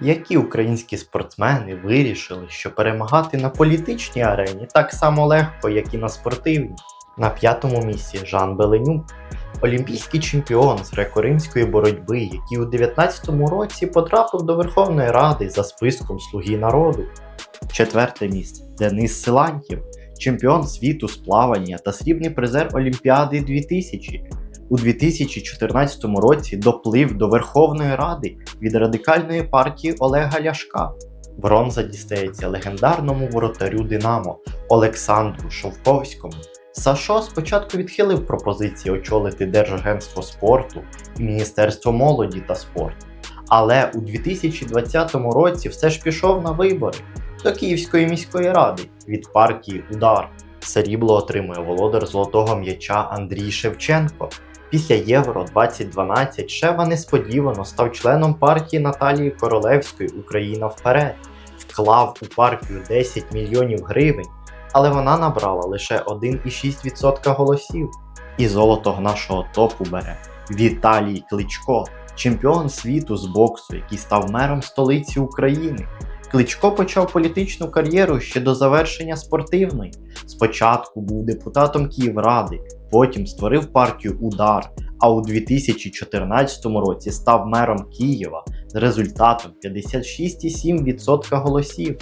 Які українські спортсмени вирішили, що перемагати на політичній арені так само легко, як і на спортивній? На п'ятому місці Жан Беленюк, олімпійський чемпіон з греко-римської боротьби, який у 19-му році потрапив до Верховної Ради за списком Слуги народу. Четверте місце Денис Силантьєв, чемпіон світу з плавання та срібний призер Олімпіади 2000. У 2014 році доплив до Верховної Ради від радикальної партії Олега Ляшка. Бронза дістається легендарному воротарю Динамо Олександру Шовковському. Сашо спочатку відхилив пропозиції очолити Держагентство спорту і Міністерство молоді та спорту, але у 2020 році все ж пішов на вибори до Київської міської ради від партії Удар. Срібло отримує володар золотого м'яча Андрій Шевченко. Після Євро 2012 Шева несподівано став членом партії Наталії Королевської Україна вперед, вклав у партію 10 мільйонів гривень, але вона набрала лише 1,6% голосів. І золото нашого топу бере Віталій Кличко, чемпіон світу з боксу, який став мером столиці України. Кличко почав політичну кар'єру ще до завершення спортивної. Спочатку був депутатом Київради, потім створив партію Удар, а у 2014 році став мером Києва з результатом 56,7% голосів.